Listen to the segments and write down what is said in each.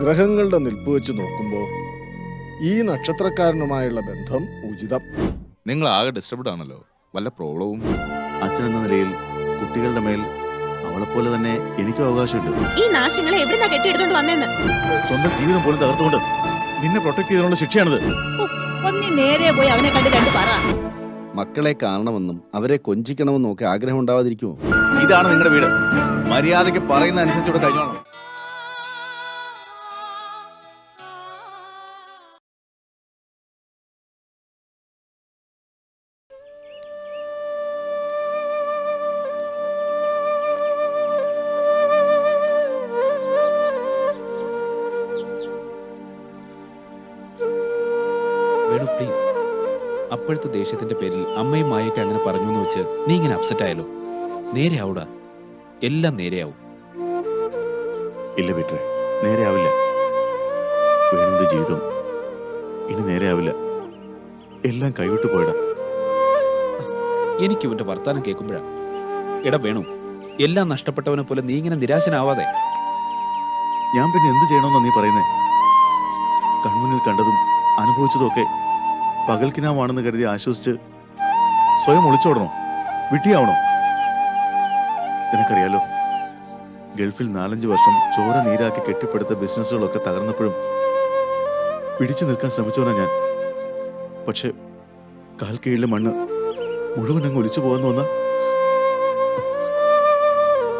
ഗ്രഹങ്ങളുടെ നിൽപ്പ് വെച്ച് നോക്കുമ്പോൾ ഈ നക്ഷത്രക്കാരനുമായുള്ള ബന്ധം ഉചിതം. നിങ്ങൾ ആകെ ഡിസ്റ്റർബ്ഡ് ആണല്ലോ. വല്ല പ്രോബ്ലവും? അച്ഛൻ എന്ന നിലയിൽ കുട്ടികളുടെ മേൽ പോലെ തന്നെ എനിക്കും അവകാശമുണ്ട് ഈ നാശങ്ങളെ എവിടുന്നാ കെട്ടിയെടുത്തോണ്ട് വന്നേന്ന്? സ്വന്തം ജീവിതം പോലും തകർത്തുകൊണ്ട് നിന്നെ പ്രൊട്ടക്ട് ചെയ്തതിനുള്ള ശിക്ഷയാണിത്. ഒന്നി നേരെ പോയി അവനെ കണ്ട് രണ്ട് പറ. മക്കളെ കാണണമെന്നും അവരെ കൊഞ്ചിക്കണമെന്നും ഒക്കെ ആഗ്രഹം ഉണ്ടാവാതിരിക്കുമോ ഇതാണ് നിങ്ങളുടെ വീട്. മര്യാദയ്ക്ക് പറയുന്ന അനുസരിച്ച് ഇവിടെ കഴിഞ്ഞോളാം. അപ്പോഴത്തെ ദേഷ്യത്തിന്റെ പേരിൽ അമ്മയും മായൊക്കെ അങ്ങനെ പറഞ്ഞു എന്ന് വെച്ച് നീ ഇങ്ങനെ അപ്സെറ്റ് ആയാലോ? നേരെ ആവൂടാ എല്ലാം നേരെയാവും. ഇല്ല ബിട്രെ നേരെ ആവില്ല വേണുവിന്റെ ജീവിതം ഇനി നേരെയാവില്ല. എല്ലാം കൈവിട്ടു പോയടാ. എനിക്ക് ഇവന്റെ വർത്താനം കേൾക്കുമ്പോഴാ. എടാ വേണു എല്ലാം നഷ്ടപ്പെട്ടവനെ പോലെ നീ ഇങ്ങനെ നിരാശനാവാതെ. ഞാൻ പിന്നെ എന്ത് ചെയ്യണമെന്നാ നീ പറയുന്നേ? കൺമുന്നിൽ കണ്ടതും അനുഭവിച്ചതും ഒക്കെ പകൽക്കിനാമാണെന്ന് കരുതി ആശ്വസിച്ച് സ്വയം ഒളിച്ചോടണോ? വിട്ടിയാവണോ? നിനക്കറിയാലോ ഗൾഫിൽ നാലഞ്ച് വർഷം ചോര നീരാക്കി കെട്ടിപ്പടുത്ത ബിസിനസ്സുകളൊക്കെ തകർന്നപ്പോഴും പിടിച്ചു നിൽക്കാൻ ശ്രമിച്ചവനാ ഞാൻ. പക്ഷെ കാൽ കീഴിലെ മണ്ണ് മുഴുവൻ അങ്ങ് ഒലിച്ചു പോകാന്ന് വന്ന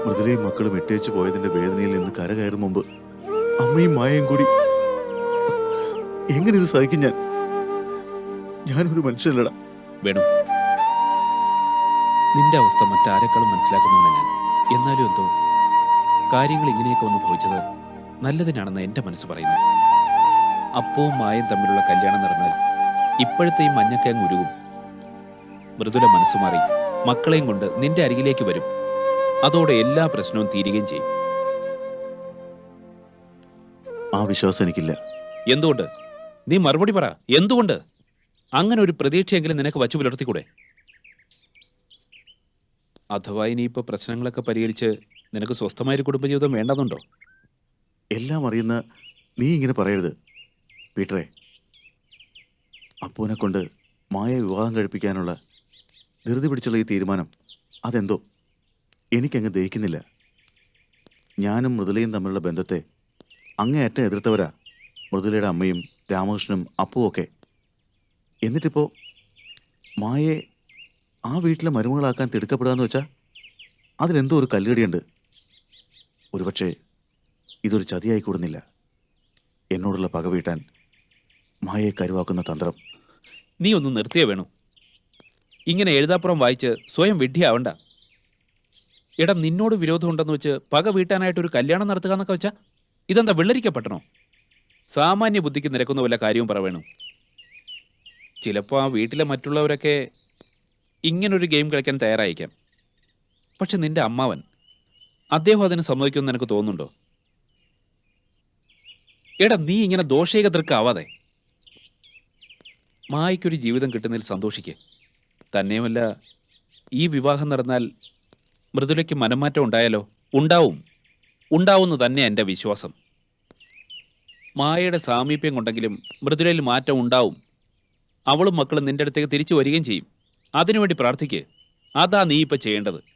മൃദുലയും മക്കളും ഇട്ടേച്ചു പോയതിന്റെ വേദനയിൽ നിന്ന് കരകയറും മുമ്പ് അമ്മയും മായയും കൂടി. എങ്ങനെ ഇത് സഹിക്കും ഞാൻ? ഞാനൊരു മനുഷ്യനല്ലടാ. വേണു. നിന്റെ അവസ്ഥ മറ്റാരെക്കാളും മനസ്സിലാക്കുന്നവനാ ഞാൻ. എന്നാലും എന്തോ കാര്യങ്ങൾ ഇങ്ങനെയൊക്കെ വന്ന് ഭവിച്ചത്? നല്ലതിനാണെന്ന് എന്റെ മനസ്സ് പറയുന്നു അപ്പവും മായും തമ്മിലുള്ള കല്യാണം നടന്നാൽ ഇപ്പോഴത്തെ ഈ മഞ്ഞക്കയം ഉരുകും. മൃദുല മനസ്സു മാറി. മക്കളെയും കൊണ്ട് നിന്റെ അരികിലേക്ക് വരും. അതോടെ എല്ലാ പ്രശ്നവും തീരുകയും ചെയ്യും. ആ വിശ്വാസം എനിക്കില്ല. എന്തുകൊണ്ട്? നീ മറുപടി പറ. എന്തുകൊണ്ട്? അങ്ങനെ ഒരു പ്രതീക്ഷയെങ്കിലും നിനക്ക് വച്ചു പുലർത്തിക്കൂടെ? അഥവാ ഇനിയിപ്പോ പ്രശ്നങ്ങളൊക്കെ പരിഹരിച്ച് നിനക്ക് സ്വസ്ഥമായൊരു കുടുംബജീവിതം വേണ്ടതുണ്ടോ? എല്ലാം അറിയുന്ന നീ ഇങ്ങനെ പറയരുത്. പീറ്ററെ അപ്പൂനെ കൊണ്ട് മായ വിവാഹം കഴിപ്പിക്കാനുള്ള ധൃതി പിടിച്ചുള്ള ഈ തീരുമാനം അതെന്തോ എനിക്കങ്ങ് ദഹിക്കുന്നില്ല. ഞാനും മൃദുലയും തമ്മിലുള്ള ബന്ധത്തെ അങ്ങേയറ്റം എതിർത്തവരാ മൃദുലയുടെ അമ്മയും രാമകൃഷ്ണനും അപ്പുവും എന്നിട്ടിപ്പോ മായെ ആ വീട്ടിലെ മരുമകളാക്കാൻ തിടുക്കപ്പെടാന്ന് വെച്ചാ അതിലെന്തോ ഒരു കല്ലുകടിയുണ്ട് ഒരുപക്ഷെ ഇതൊരു ചതിയായി കൂടുന്നില്ല. എന്നോടുള്ള പക വീട്ടാൻ മായയെ കരുവാക്കുന്ന തന്ത്രം. നീ ഒന്ന് നിർത്തിയേ വേണു. ഇങ്ങനെ എഴുതാപ്പുറം വായിച്ച് സ്വയം വിഡ്ഢിയാവണ്ട. എടാ നിന്നോട് വിരോധമുണ്ടെന്ന് വെച്ച് പക വീട്ടാനായിട്ട് ഒരു കല്യാണം നടത്തുക എന്നൊക്കെ വെച്ചാ ഇതെന്താ വെള്ളരിക്കപ്പെട്ടണോ? സാമാന്യ ബുദ്ധിക്ക് നിരക്കുന്ന വല്ല കാര്യവും പറ വേണു. ചിലപ്പോൾ ആ വീട്ടിലെ മറ്റുള്ളവരൊക്കെ ഇങ്ങനൊരു ഗെയിം കളിക്കാൻ തയ്യാറായിരിക്കാം. പക്ഷെ നിന്റെ അമ്മാവൻ അദ്ദേഹം അതിന് സമ്മതിക്കുമെന്ന് എനിക്ക് തോന്നുന്നുണ്ടോ? എടാ നീ ഇങ്ങനെ ദോഷേക ദൃക്കാവാതെ മായ്ക്കൊരു ജീവിതം കിട്ടുന്നതിൽ സന്തോഷിക്ക്. തന്നെയുമല്ല ഈ വിവാഹം നടന്നാൽ മൃദുലയ്ക്ക് മനംമാറ്റം ഉണ്ടായാലോ? ഉണ്ടാവും. ഉണ്ടാവുമെന്ന് തന്നെ എന്റെ വിശ്വാസം. മായയുടെ സാമീപ്യം കൊണ്ടെങ്കിലും മൃദുലയിൽ മാറ്റം ഉണ്ടാവും. അവളും മക്കളും നിന്റെ അടുത്തേക്ക് തിരിച്ചു വരികയും ചെയ്യും. അതിനുവേണ്ടി പ്രാർത്ഥിക്കുക അതാ നീ ഇപ്പം ചെയ്യേണ്ടത്.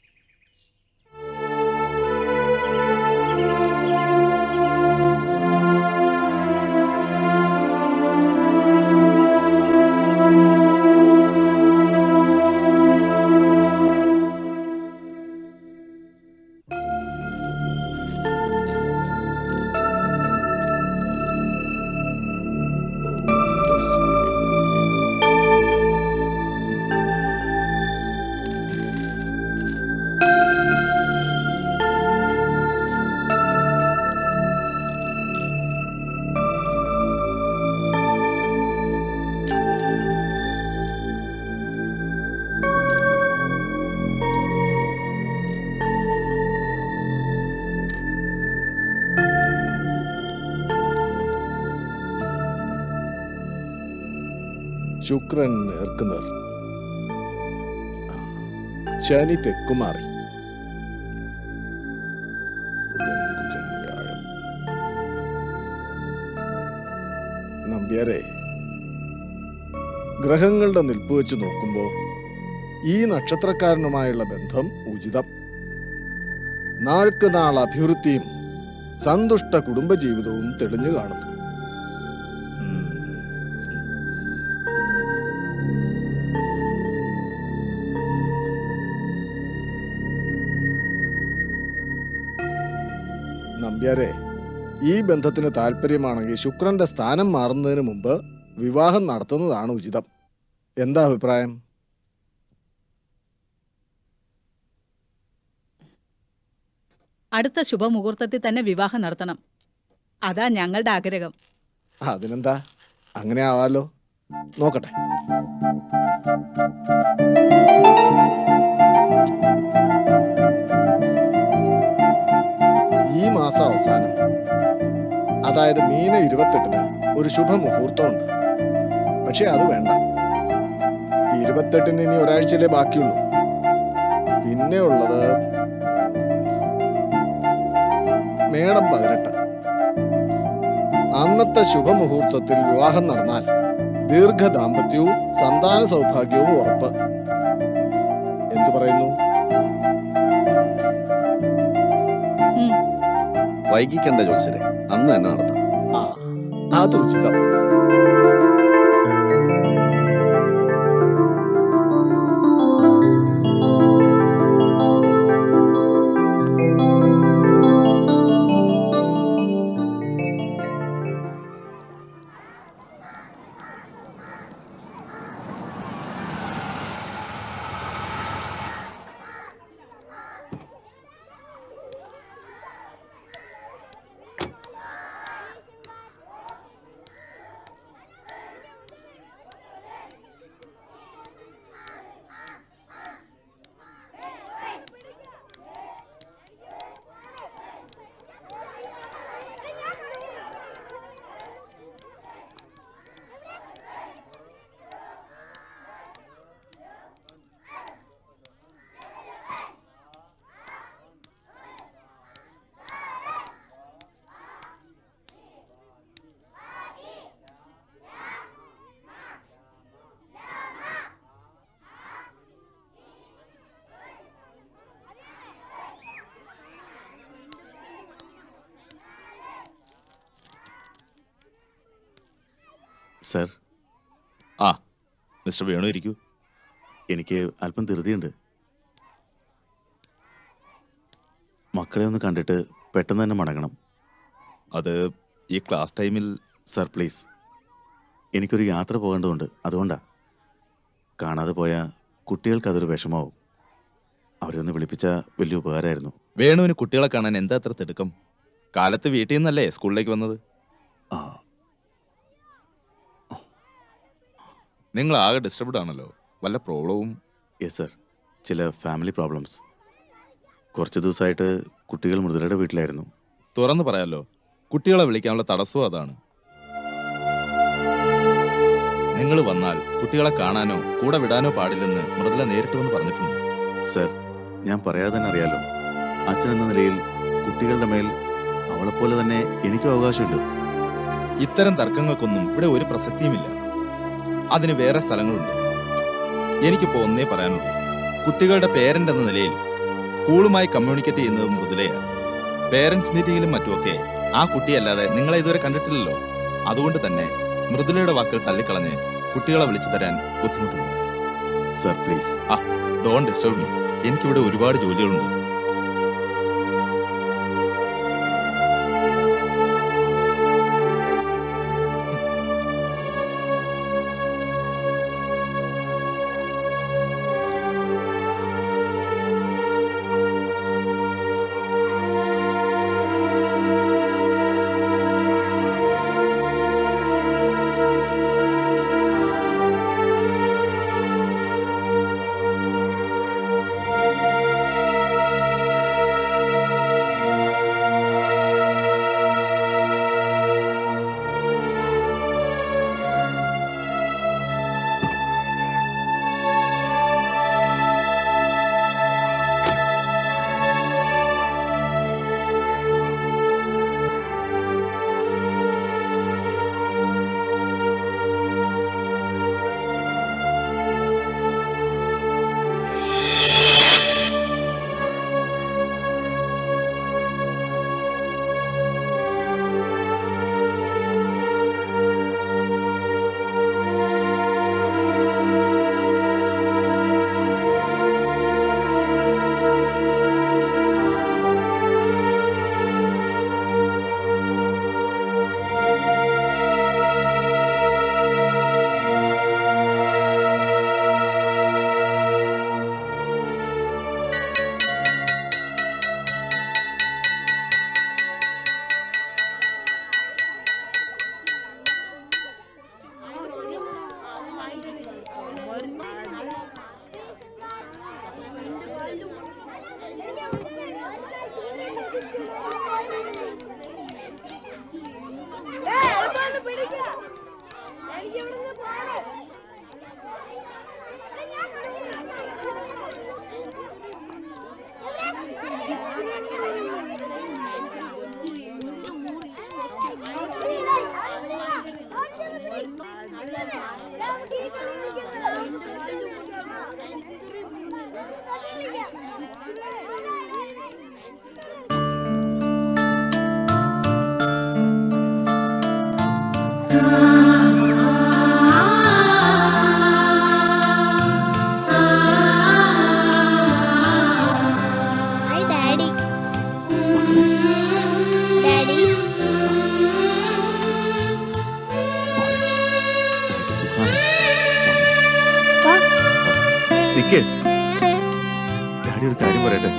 ശുക്രൻ നേർക്കുനേർ ശനി തെക്കുമാറി. നമ്പ്യാരെ ഗ്രഹങ്ങളുടെ നിൽപ്പ് വെച്ച് നോക്കുമ്പോൾ ഈ നക്ഷത്രക്കാരനുമായുള്ള ബന്ധം ഉചിതം. നാൾക്ക് നാൾ അഭിവൃദ്ധിയും സന്തുഷ്ട കുടുംബജീവിതവും തെളിഞ്ഞു കാണുന്നു. നമ്പ്യാരെ ഈ ബന്ധത്തിന് താല്പര്യമാണെങ്കിൽ ശുക്രന്റെ സ്ഥാനം മാറുന്നതിന് മുമ്പ് വിവാഹം നടത്തുന്നതാണ് ഉചിതം. എന്താ അഭിപ്രായം? അടുത്ത ശുഭമുഹൂർത്തത്തിൽ തന്നെ വിവാഹം നടത്തണം. അതാ ഞങ്ങളുടെ ആഗ്രഹം. അതിനെന്താ? അങ്ങനെ ആവാലോ. നോക്കട്ടെ. മാസം അവസാനം. അതായത് മീന ഇരുപത്തെട്ടിന് ഒരു ശുഭമുഹൂർത്തമുണ്ട്. പക്ഷെ അത് വേണ്ട. ഇരുപത്തെട്ടിന് ഇനി ഒരാഴ്ചയിലേ ബാക്കിയുള്ളൂ. പിന്നെ ഉള്ളത് മേടം പതിനെട്ട്. അന്നത്തെ ശുഭമുഹൂർത്തത്തിൽ വിവാഹം നടന്നാൽ ദീർഘ ദാമ്പത്യവും സന്താന സൗഭാഗ്യവും ഉറപ്പ്. എന്തു പറയുന്നു? വൈകിക്കണ്ട ജോത്സരെ അന്ന് തന്നെ നടത്താം ആ അത് ഉചിതം സർ. ആ മിസ്റ്റർ വേണു ഇരിക്കൂ. എനിക്ക് അല്പം ധൃതിയുണ്ട്. മക്കളെ ഒന്ന് കണ്ടിട്ട് പെട്ടെന്ന് തന്നെ മടങ്ങണം. അത് ഈ ക്ലാസ് ടൈമിൽ സർ പ്ലീസ്. എനിക്കൊരു യാത്ര പോകേണ്ടതുണ്ട്. അതുകൊണ്ടാ. കാണാതെ പോയ കുട്ടികൾക്ക് അതൊരു വിഷമാവും അവരൊന്ന് വിളിപ്പിച്ച വലിയ ഉപകാരമായിരുന്നു. വേണുവിന് കുട്ടികളെ കാണാൻ എന്താ അത്ര തിടുക്കം? കാലത്ത് വീട്ടിൽ നിന്നല്ലേ സ്കൂളിലേക്ക് വന്നത്? ആ നിങ്ങൾ ആകെ ഡിസ്റ്റർബ്ഡ് ആണല്ലോ. വല്ല പ്രോബ്ലവും യെസ് സർ ചില ഫാമിലി പ്രോബ്ലംസ് കുറച്ച് ദിവസമായിട്ട് കുട്ടികൾ മൃദുലയുടെ വീട്ടിലായിരുന്നു. തുറന്നു പറയാലോ. കുട്ടികളെ വിളിക്കാനുള്ള തടസ്സവും അതാണ്. നിങ്ങൾ വന്നാൽ കുട്ടികളെ കാണാനോ കൂടെ വിടാനോ പാടില്ലെന്ന് മൃദുല നേരിട്ട് വന്ന് പറഞ്ഞിട്ടുണ്ട്. സർ ഞാൻ പറയാതെ തന്നെ അറിയാലോ. അച്ഛൻ എന്ന നിലയിൽ കുട്ടികളുടെ മേൽ അവളെപ്പോലെ തന്നെ എനിക്കും അവകാശമുണ്ട്. ഇത്തരം തർക്കങ്ങൾക്കൊന്നും ഇവിടെ ഒരു പ്രസക്തിയുമില്ല. അതിന് വേറെ സ്ഥലങ്ങളുണ്ട്. എനിക്കിപ്പോൾ ഒന്നേ പറയാനുള്ളൂ. കുട്ടികളുടെ പേരന്റ് എന്ന നിലയിൽ സ്കൂളുമായി കമ്മ്യൂണിക്കേറ്റ് ചെയ്യുന്നത് മൃദുലയാണ് പേരൻസ് മീറ്റിങ്ങിലും മറ്റുമൊക്കെ ആ കുട്ടിയല്ലാതെ നിങ്ങളെ ഇതുവരെ കണ്ടിട്ടില്ലല്ലോ. അതുകൊണ്ട് തന്നെ മൃദുലയുടെ വാക്കുകൾ തള്ളിക്കളഞ്ഞ് കുട്ടികളെ വിളിച്ചു തരാൻ ബുദ്ധിമുട്ടുണ്ട്. സർ പ്ലീസ് ആ ഡോൺ ഡിസ്റ്റർബ് മീ എനിക്കിവിടെ ഒരുപാട് ജോലികളുണ്ട്.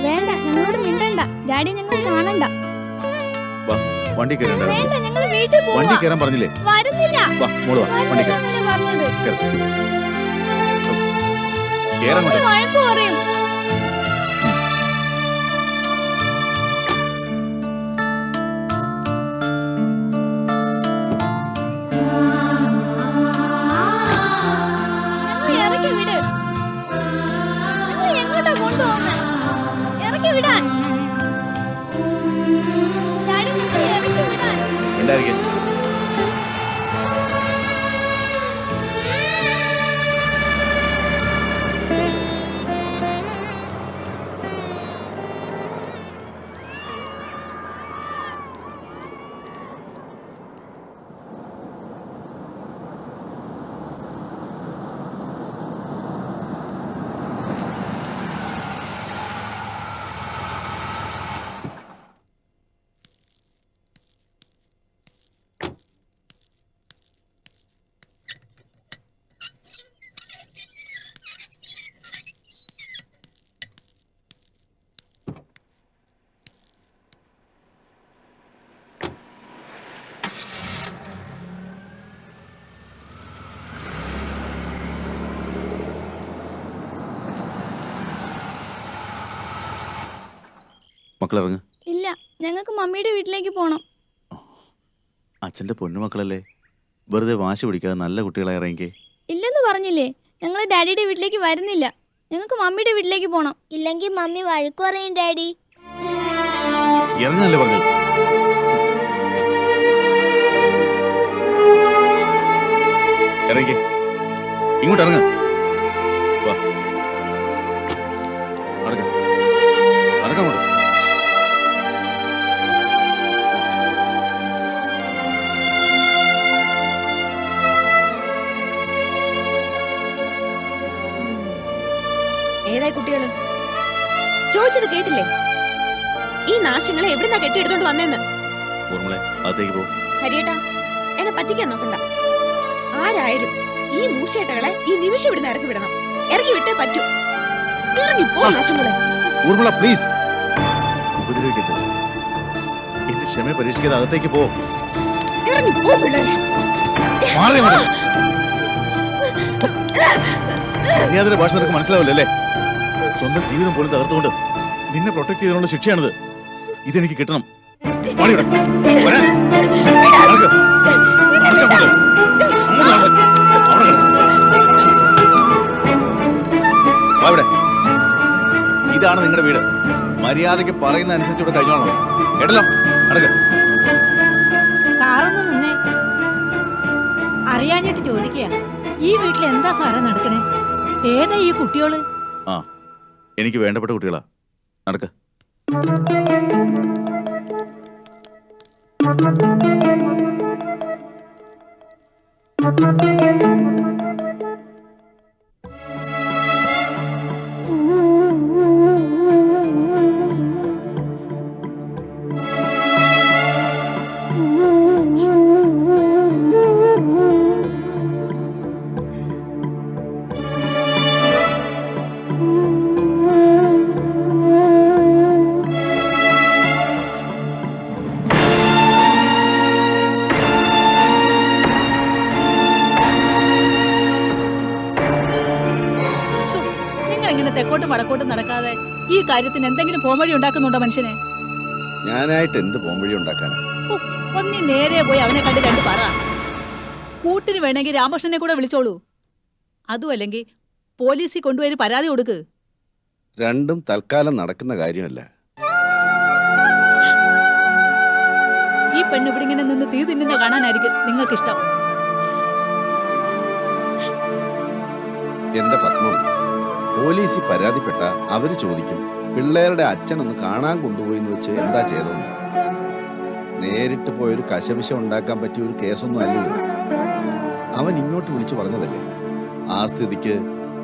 വേണ്ട ഞങ്ങളോട് മിണ്ടണ്ട. ഡാഡി ഞങ്ങൾ കാണണ്ട. വണ്ടി കയറണ്ട വേണ്ട ഞങ്ങൾ വീട്ടിൽ വണ്ടി പോവാ കയറാൻ പറഞ്ഞില്ലേ? വരുന്നില്ല. വാ മോൾ വാ വണ്ടി കയറി. വരുന്നില്ലെന്നല്ലേ പറഞ്ഞത് കയറാൻ വഴക്ക് പറയും. വിടാൻ ഉണ്ടായിരിക്കും മക്കളിറങ്ങ്. ഇല്ല ഞങ്ങൾക്ക് മമ്മിയുടെ വീട്ടിലേക്ക് പോണം. അച്ഛന്റെ പൊന്നുമക്കളല്ലേ വെറുതെ വാശി പിടിക്കാതെ നല്ല കുട്ടികളെ ഇറങ്ങിക്കേ. ഇല്ലെന്ന് പറഞ്ഞില്ലേ ഞങ്ങൾ ഡാഡിയുടെ വീട്ടിലേക്ക് വരുന്നില്ല. ഞങ്ങൾക്ക് മമ്മിയുടെ വീട്ടിലേക്ക് പോണം. ഇല്ലെങ്കിൽ മമ്മി വഴക്ക് പറയും ഡാഡി. ഇറങ്ങാനല്ലേ പറഞ്ഞത് ഇറങ്ങിക്കേ. ഇങ്ങോട്ട് ഇറങ്ങ. ഈ നാശങ്ങളെ എവിടുന്നാ കെട്ടിയെടുത്തോണ്ട് വന്നേന്ന്? ഹരിയേട്ടാ എന്നെ പറ്റിക്കാൻ നോക്കണ്ട. ആരായാലും ഈ മൂശേട്ടകളെ ഈ നിമിഷം ഇവിടുന്ന് ഇറക്കി വിടണം. ഇറക്കി വിട്ടേ പറ്റൂ. ഇറങ്ങി പോ നാശങ്ങളെ ഊർമിള പ്ലീസ് ഉപദ്രവിക്കരുത് എന്റെ ക്ഷമ പരീക്ഷിക്കാതെ അകത്തേക്ക് പോ. ഇറങ്ങി പോ പിള്ളേരെ. ഭാഷ നിനക്ക് മനസ്സിലാവില്ലല്ലേ? സ്വന്തം ജീവിതം പോലും തകർത്തുകൊണ്ട് നിന്നെ പ്രൊട്ടക്ട് ചെയ്തതിനുള്ള ശിക്ഷയാണിത്. ഇതെനിക്ക് കിട്ടണം. ഇതാണ് നിങ്ങളുടെ വീട്. മര്യാദയ്ക്ക് പറയുന്ന അനുസരിച്ച് ഇവിടെ കഴിഞ്ഞോളണം കേട്ടല്ലോ? നടക്ക്. സാറൊന്ന് നിന്നേ. അറിയാഞ്ഞിട്ട് ചോദിക്കുക ഈ വീട്ടിൽ എന്താ സാറേ നടക്കണേ? ഏതാ ഈ കുട്ടിയോൾ? ആ എനിക്ക് വേണ്ടപ്പെട്ട കുട്ടികളാ. നടക്ക്. നിങ്ങൾ തെക്കോട്ടും നടക്കാതെ ഈ കാര്യത്തിന് എന്തെങ്കിലും പോംവഴി ഉണ്ടാക്കുന്നുണ്ടോ മനുഷ്യനെ? ഞാനായിട്ട് എന്ത് പോംവഴി ഉണ്ടാക്കാനാ? ഒന്നി നേരെ പോയി അവനെ കണ്ട് രണ്ട് പറ. കൂട്ടിന് വേണമെങ്കിൽ രാമകൃഷ്ണനെ കൂടെ വിളിച്ചോളൂ. അതുമല്ലെങ്കിൽ പോലീസിൽ കൊണ്ടുപോയി പരാതി കൊടുക്ക്. രണ്ടും തൽക്കാലം നടക്കുന്ന കാര്യമല്ല. ഈ പെണ്ണ് ഇവിടെ ഇങ്ങനെ നിന്ന് തീ തിന്നുന്ന കാണാനായിരിക്കും നിങ്ങൾക്ക് ഇഷ്ടം എന്റെ പത്മം. പോലീസിൽ പരാതിപ്പെട്ട അവർ ചോദിക്കും പിള്ളേരുടെ അച്ഛനൊന്ന് കാണാൻ കൊണ്ടുപോയി വെച്ച് എന്താ ചെയ്തതെന്ന്? നേരിട്ട് പോയൊരു കശപിശ ഉണ്ടാക്കാൻ പറ്റിയ ഒരു കേസൊന്നും അല്ല. അവൻ ഇങ്ങോട്ട് വിളിച്ചു പറഞ്ഞതല്ലേ? ആ സ്ഥിതിക്ക്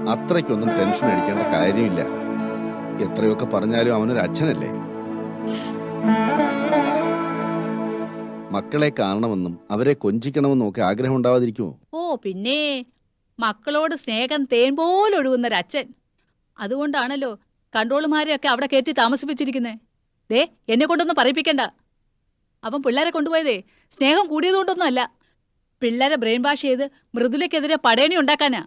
അത്രയ്ക്കൊന്നും ടെൻഷൻ അടിക്കേണ്ട കാര്യമില്ല. എത്രയൊക്കെ പറഞ്ഞാലും അവനൊരു അച്ഛനല്ലേ? മക്കളെ കാണണമെന്നും അവരെ കൊഞ്ചിക്കണമെന്നും ഒക്കെ ആഗ്രഹം ഉണ്ടാവാതിരിക്കുമോ ഓ പിന്നെ മക്കളോട് സ്നേഹം തേൻ പോലെ ഒഴുകുന്ന ഒഴുകുന്നൊരച്ഛൻ അതുകൊണ്ടാണല്ലോ കൺട്രോളുമാരെയൊക്കെ അവിടെ കയറ്റി താമസിപ്പിച്ചിരിക്കുന്നേ. ദേ എന്നെ കൊണ്ടൊന്നും പറയിപ്പിക്കണ്ട. അവൻ പിള്ളേരെ കൊണ്ടുപോയതേ സ്നേഹം കൂടിയതുകൊണ്ടൊന്നുമല്ല. പിള്ളേരെ ബ്രെയിൻ വാഷ് ചെയ്ത് മൃദുലയ്ക്കെതിരെ പടയണി ഉണ്ടാക്കാനാ.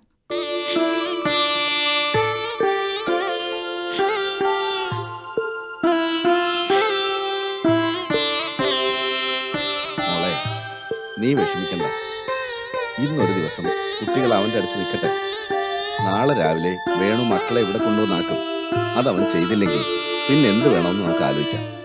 നീ വിഷമിക്കണ്ട. ഇന്നൊരു ദിവസം കുട്ടികൾ അവന്റെ അടുത്ത് നിൽക്കട്ടെ. നാളെ രാവിലെ വേണു മക്കളെ ഇവിടെ കൊണ്ടുവന്നാക്കും. അതവൻ ചെയ്തില്ലെങ്കിൽ പിന്നെ എന്ത് വേണമെന്ന് നമുക്ക് ആലോചിക്കാം.